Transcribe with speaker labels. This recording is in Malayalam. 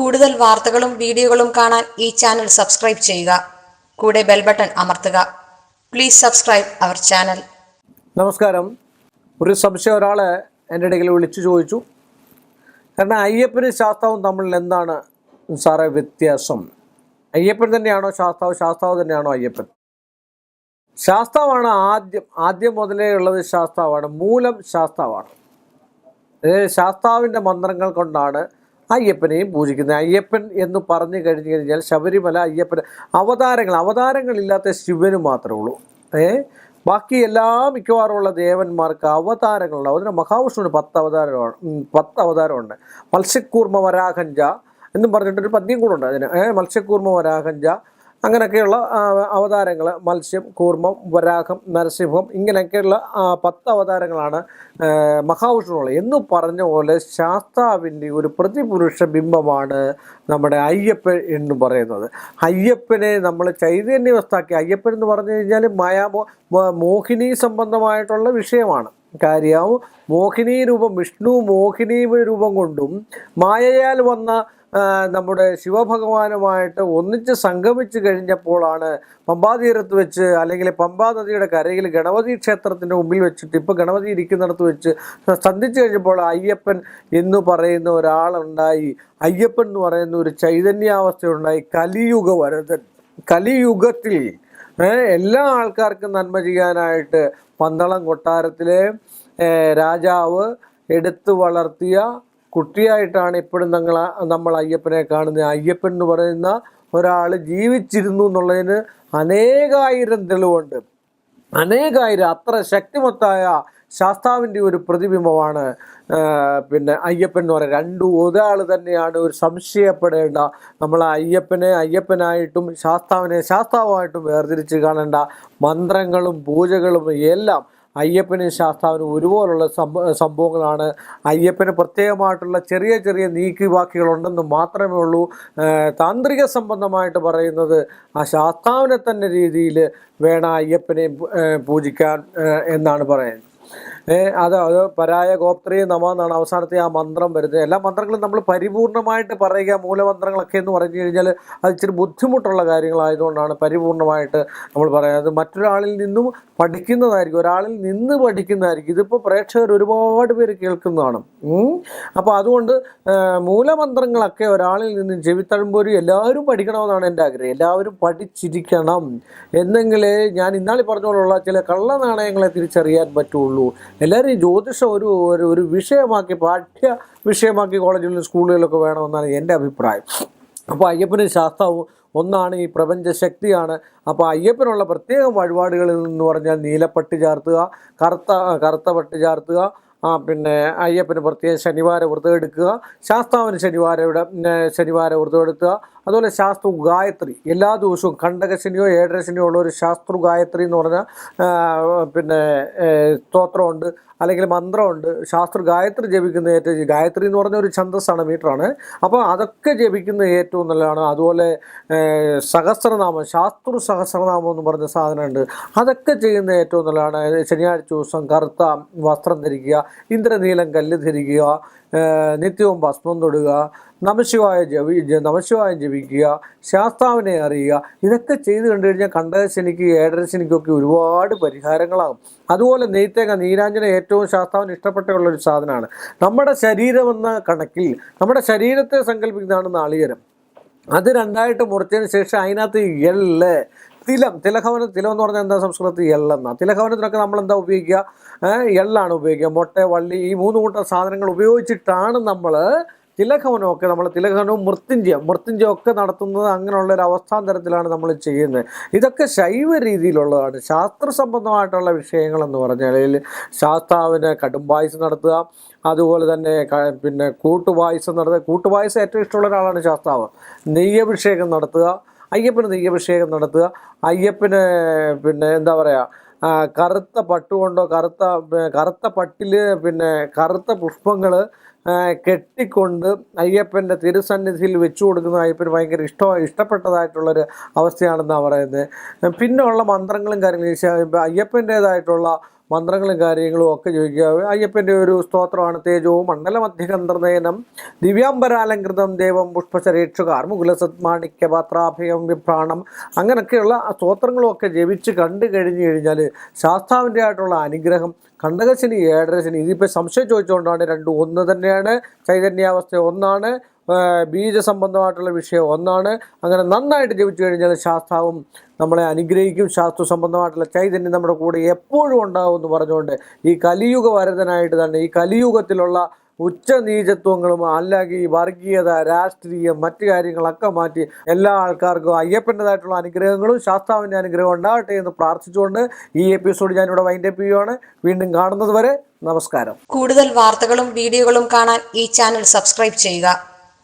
Speaker 1: കൂടുതൽ വാർത്തകളും വീഡിയോകളും കാണാൻ ഈ ചാനൽ സബ്സ്ക്രൈബ് ചെയ്യുക. കൂടെ ബെൽ ബട്ടൺ അമർത്തുക. Please subscribe our channel.
Speaker 2: നമസ്കാരം. ഒരു സംശയം ഒരാൾ എന്റെ ഇടയിൽ വിളിച്ചു ചോദിച്ചു. കാരണം അയ്യപ്പനും ശാസ്താവും തമ്മിൽ എന്താണ് സാറേ വ്യത്യാസം? അയ്യപ്പൻ തന്നെയാണോ ശാസ്താവ്? ശാസ്താവ് തന്നെയാണോ അയ്യപ്പൻ? ശാസ്താവാണ് ആദ്യം ആദ്യം മുതലേ ഉള്ളത് ശാസ്താവാണ് മൂലം ശാസ്താവാണ്. ശാസ്താവിന്റെ മന്ത്രങ്ങൾ കൊണ്ടാണ് അയ്യപ്പനെയും പൂജിക്കുന്നത്. അയ്യപ്പൻ എന്ന് പറഞ്ഞു കഴിഞ്ഞു കഴിഞ്ഞാൽ ശബരിമല അയ്യപ്പൻ അവതാരങ്ങൾ അവതാരങ്ങളില്ലാത്ത ശിവന് മാത്രമേ ഉള്ളൂ. ഏ? ബാക്കി എല്ലാ മിക്കവാറുമുള്ള ദേവന്മാർക്ക് അവതാരങ്ങളുണ്ട്. അതിന് മഹാവിഷ്ണുവിന് പത്ത് അവതാരമാണ് പത്ത് അവതാരമുണ്ട്. മത്സ്യക്കൂർമ്മ വരാഹഞ്ച എന്നും പറഞ്ഞിട്ടൊരു പദ്യം കൂടെ ഉണ്ട് അതിന്. മത്സ്യക്കൂർമ്മ വരാഹഞ്ച അങ്ങനെയൊക്കെയുള്ള അവതാരങ്ങൾ മത്സ്യം കൂർമ്മം വരാഹം നരസിംഹം ഇങ്ങനെയൊക്കെയുള്ള പത്ത് അവതാരങ്ങളാണ് മഹാവിഷ്ണുള്ള എന്ന് പറഞ്ഞ പോലെ ശാസ്താവിന്റെ ഒരു പ്രതിപുരുഷ ബിംബമാണ് നമ്മുടെ അയ്യപ്പൻ എന്ന് പറയുന്നത്. അയ്യപ്പനെ നമ്മൾ ചൈതന്യവസ്ഥാക്കി അയ്യപ്പൻ എന്ന് പറഞ്ഞു കഴിഞ്ഞാൽ മായാ മോ- മോ- മോഹിനി സംബന്ധമായിട്ടുള്ള വിഷയമാണ്. കാര്യം മോഹിനി രൂപം വിഷ്ണു മോഹിനി രൂപം കൊണ്ടും മായയാൽ വന്ന നമ്മുടെ ശിവഭഗവാനുമായിട്ട് ഒന്നിച്ച് സംഗമിച്ച് കഴിഞ്ഞപ്പോഴാണ് പമ്പാതീരത്ത് വെച്ച് അല്ലെങ്കിൽ പമ്പാ നദിയുടെ കരയിൽ ഗണപതി ക്ഷേത്രത്തിന്റെ മുമ്പിൽ വെച്ചിട്ട് ഇപ്പോൾ ഗണപതി ഇരിക്കുന്നിടത്ത് വെച്ച് സന്ധിച്ചു കഴിഞ്ഞപ്പോൾ അയ്യപ്പൻ എന്ന് പറയുന്ന ഒരാളുണ്ടായി. അയ്യപ്പൻ എന്ന് പറയുന്ന ഒരു ചൈതന്യാവസ്ഥയുണ്ടായി. കലിയുഗ വരതൻ കലിയുഗത്തിൽ എല്ലാ ആൾക്കാർക്കും നന്മ ചെയ്യാനായിട്ട് പന്തളം കൊട്ടാരത്തിലെ രാജാവ് എടുത്തു വളർത്തിയ കുട്ടിയായിട്ടാണ് ഇപ്പോഴും തങ്ങൾ നമ്മൾ അയ്യപ്പനെ കാണുന്നത്. അയ്യപ്പൻ എന്ന് പറയുന്ന ഒരാൾ ജീവിച്ചിരുന്നു എന്നുള്ളതിന് അനേകായിരം തെളിവുണ്ട്. അനേകായിരം അത്ര ശക്തിമത്തായ ശാസ്താവിന്റെ ഒരു പ്രതിബിംബമാണ് പിന്നെ അയ്യപ്പൻ എന്ന് പറയുന്നത്. രണ്ടു ഒരാൾ തന്നെയാണ് ഒരു സംശയപ്പെടേണ്ട. നമ്മൾ അയ്യപ്പനെ അയ്യപ്പനായിട്ടും ശാസ്താവിനെ ശാസ്താവുമായിട്ടും വേർതിരിച്ച് കാണേണ്ട മന്ത്രങ്ങളും പൂജകളും എല്ലാം അയ്യപ്പനും ശാസ്താവിനും ഒരുപോലുള്ള സംഭ സംഭവങ്ങളാണ്. അയ്യപ്പന് പ്രത്യേകമായിട്ടുള്ള ചെറിയ ചെറിയ നീക്കി നീക്കിവാക്കികളുണ്ടെന്ന് മാത്രമേ ഉള്ളൂ. താന്ത്രിക സംബന്ധമായിട്ട് പറയുന്നത് ആ ശാസ്താവിനെ തന്നെ രീതിയിൽ വേണം അയ്യപ്പനെ പൂജിക്കാൻ എന്നാണ് പറയുന്നത്. അത് അത് പരായ ഗോപ്ത്രീ നമ എന്നാണ് അവസാനത്തെ ആ മന്ത്രം വരുന്നത്. എല്ലാ മന്ത്രങ്ങളും നമ്മൾ പരിപൂർണമായിട്ട് പറയുക മൂലമന്ത്രങ്ങളൊക്കെ എന്ന് പറഞ്ഞു കഴിഞ്ഞാൽ അത് ഇച്ചിരി ബുദ്ധിമുട്ടുള്ള കാര്യങ്ങളായതുകൊണ്ടാണ് പരിപൂർണമായിട്ട് നമ്മൾ പറയുന്നത് മറ്റൊരാളിൽ നിന്നും പഠിക്കുന്നതായിരിക്കും ഒരാളിൽ നിന്ന് പഠിക്കുന്നതായിരിക്കും. ഇതിപ്പോൾ പ്രേക്ഷകർ ഒരുപാട് പേര് കേൾക്കുന്നതാണ്. അപ്പോൾ അതുകൊണ്ട് മൂലമന്ത്രങ്ങളൊക്കെ ഒരാളിൽ നിന്ന് ചെവിത്തഴുമ്പോഴും എല്ലാവരും പഠിക്കണമെന്നാണ് എന്റെ ആഗ്രഹം. എല്ലാവരും പഠിച്ചിരിക്കണം. എന്നെങ്കിലേ ഞാൻ ഇന്നാളി പറഞ്ഞോളുള്ള ചില കള്ളനാണയങ്ങളെ തിരിച്ചറിയാൻ പറ്റുള്ളൂ. എല്ലാവരും ഈ ജ്യോതിഷം ഒരു ഒരു ഒരു വിഷയമാക്കി പാഠ്യ വിഷയമാക്കി കോളേജുകളിലും സ്കൂളുകളിലൊക്കെ വേണമെന്നാണ് എന്റെ അഭിപ്രായം. അപ്പോൾ അയ്യപ്പനും ശാസ്താവും ഒന്നാണ് ഈ പ്രപഞ്ച ശക്തിയാണ് അപ്പോൾ അയ്യപ്പനുള്ള പ്രത്യേക വഴിപാടുകളിൽ നിന്ന് പറഞ്ഞാൽ നീലപ്പട്ടി ചാർത്തുക കറുത്ത കറുത്ത പട്ടി ചാർത്തുക പിന്നെ അയ്യപ്പന് പ്രത്യേകം ശനിവാര വ്രതം എടുക്കുക. ശാസ്താവിന് ശനിവാരയുടെ ശനിവാര വ്രതം എടുക്കുക. അതുപോലെ ശാസ്ത്ര ഗായത്രി. എല്ലാ ദിവസവും കണ്ടകശനിയോ ഏഴരശനിയോ ഉള്ള ഒരു ശാസ്ത്രു ഗായത്രി എന്ന് പറഞ്ഞ പിന്നെ സ്തോത്രമുണ്ട്. അല്ലെങ്കിൽ മന്ത്രമുണ്ട് ശാസ്ത്ര ഗായത്രി ജപിക്കുന്ന ഏറ്റവും ഗായത്രി എന്ന് പറഞ്ഞ ഒരു ഛന്തസ്സാണ് മീറ്ററാണ്. അപ്പോൾ അതൊക്കെ ജപിക്കുന്ന ഏറ്റവും നല്ലതാണ്. അതുപോലെ സഹസ്രനാമം ശാസ്ത്ര സഹസ്രനാമം എന്ന് പറഞ്ഞ സാധനമുണ്ട്. അതൊക്കെ ചെയ്യുന്ന ഏറ്റവും നല്ലതാണ്. ശനിയാഴ്ച ദിവസം കറുത്ത വസ്ത്രം ധരിക്കുക ഇന്ദ്രനീലം കല്ല് ധരിക്കുക നിത്യവും ഭസ്മം തൊടുക നമശിവായ ജപി ജ- നമശിവായം ജപിക്കുക ശാസ്താവിനെ അറിയുക ഇതൊക്കെ ചെയ്തു കണ്ടു കഴിഞ്ഞാൽ കണ്ടകശനിക്ക് ഏഴരശനിക്കൊക്കെ ഒരുപാട് പരിഹാരങ്ങളാകും. അതുപോലെ നെയ്ത്തേങ്ങ നീരാഞ്ജന ഏറ്റവും ശാസ്താവിന് ഇഷ്ടപ്പെട്ടുള്ള ഒരു സാധനമാണ്. നമ്മുടെ ശരീരമെന്ന കണക്കിൽ നമ്മുടെ ശരീരത്തെ സങ്കല്പിക്കുന്നതാണ് നാളികേരം. അത് രണ്ടായിട്ട് മുറിച്ചതിന് ശേഷം അതിനകത്ത് എള്ള് തിലം തിലഹവന തിലം എന്ന് പറഞ്ഞാൽ എന്താ സംസ്കൃതത്തിൽ എള്ളെന്ന തിലഹവനത്തിനൊക്കെ നമ്മൾ എന്താ ഉപയോഗിക്കുക? എള്ളാണ് ഉപയോഗിക്കുക. മുട്ട വള്ളി ഈ മൂന്ന് കൂട്ടം സാധനങ്ങൾ ഉപയോഗിച്ചിട്ടാണ് നമ്മൾ തിലഹവനമൊക്കെ നമ്മൾ തിലഹവനവും മൃത്യുഞ്ജയം മൃത്യുഞ്ജയം ഒക്കെ നടത്തുന്നത് അങ്ങനെയുള്ള ഒരു അവസ്ഥാന്തരത്തിലാണ് നമ്മൾ ചെയ്യുന്നത്. ഇതൊക്കെ ശൈവ രീതിയിലുള്ളതാണ്. ശാസ്ത്ര സംബന്ധമായിട്ടുള്ള വിഷയങ്ങളെന്ന് പറഞ്ഞാൽ ശാസ്താവിന് കടുംപായസ് നടത്തുക അതുപോലെ തന്നെ പിന്നെ കൂട്ടുപായസം നടത്തുക. കൂട്ടുപായസം ഏറ്റവും ഇഷ്ടമുള്ള ഒരാളാണ് ശാസ്താവ്. നെയ്യഭിഷേകം നടത്തുക അയ്യപ്പന് നെയ്യഭിഷേകം നടത്തുക. അയ്യപ്പന് പിന്നെ എന്താ പറയുക കറുത്ത പട്ടുകൊണ്ടോ കറുത്ത കറുത്ത പട്ടിൽ പിന്നെ കറുത്ത പുഷ്പങ്ങൾ കെട്ടിക്കൊണ്ട് അയ്യപ്പന്റെ തിരുസന്നിധിയിൽ വെച്ചു കൊടുക്കുന്ന അയ്യപ്പന് ഭയങ്കര ഇഷ്ട ഇഷ്ടപ്പെട്ടതായിട്ടുള്ളൊരു അവസ്ഥയാണെന്നാണ് പറയുന്നത്. പിന്നെ ഉള്ള മന്ത്രങ്ങളും കാര്യങ്ങളും അയ്യപ്പന്റേതായിട്ടുള്ള മന്ത്രങ്ങളും കാര്യങ്ങളും ഒക്കെ ചോദിക്കുക. അയ്യപ്പന്റെ ഒരു സ്തോത്രമാണ് തേജവും മണ്ഡലമധ്യകന്ധർനയനം ദിവ്യാംബരാലങ്കൃതം ദേവം പുഷ്പശരേക്ഷുകാർ മുകുലസത്മാണിക്യപാത്രാഭയം വിഭ്രാണം. അങ്ങനെയൊക്കെയുള്ള ആ സ്തോത്രങ്ങളും ഒക്കെ ജപിച്ച് കണ്ടു കഴിഞ്ഞു കഴിഞ്ഞാൽ ശാസ്താവിന്റെ ആയിട്ടുള്ള അനുഗ്രഹം. കണ്ടകശനി ഏഴരശനി ഇതിപ്പോൾ സംശയം ചോദിച്ചുകൊണ്ടാണ് രണ്ടും. ഒന്ന് തന്നെയാണ് ചൈതന്യാവസ്ഥ. ഒന്നാണ് ബീജസംബന്ധമായിട്ടുള്ള വിഷയം ഒന്നാണ്. അങ്ങനെ നന്നായിട്ട് ജപിച്ചു കഴിഞ്ഞാൽ ശാസ്താവും നമ്മളെ അനുഗ്രഹിക്കും. ശാസ്ത്ര സംബന്ധമായിട്ടുള്ള ചൈതന്യം നമ്മുടെ കൂടെ എപ്പോഴും ഉണ്ടാവും എന്ന് പറഞ്ഞുകൊണ്ട് ഈ കലിയുഗ വരതനായിട്ട് തന്നെ ഈ കലിയുഗത്തിലുള്ള ഉച്ചനീചത്വങ്ങളും അല്ലെങ്കിൽ വർഗീയത രാഷ്ട്രീയം മറ്റു കാര്യങ്ങളൊക്കെ മാറ്റി എല്ലാ ആൾക്കാർക്കും അയ്യപ്പന്റെതായിട്ടുള്ള അനുഗ്രഹങ്ങളും ശാസ്താവിന്റെ അനുഗ്രഹം ഉണ്ടാവട്ടെ എന്ന് പ്രാർത്ഥിച്ചുകൊണ്ട് ഈ എപ്പിസോഡ് ഞാനിവിടെ വൈൻഡപ്പ് ചെയ്യുവാണ്. വീണ്ടും കാണുന്നത് വരെ നമസ്കാരം.
Speaker 1: കൂടുതൽ വാർത്തകളും വീഡിയോകളും കാണാൻ ഈ ചാനൽ സബ്സ്ക്രൈബ് ചെയ്യുക.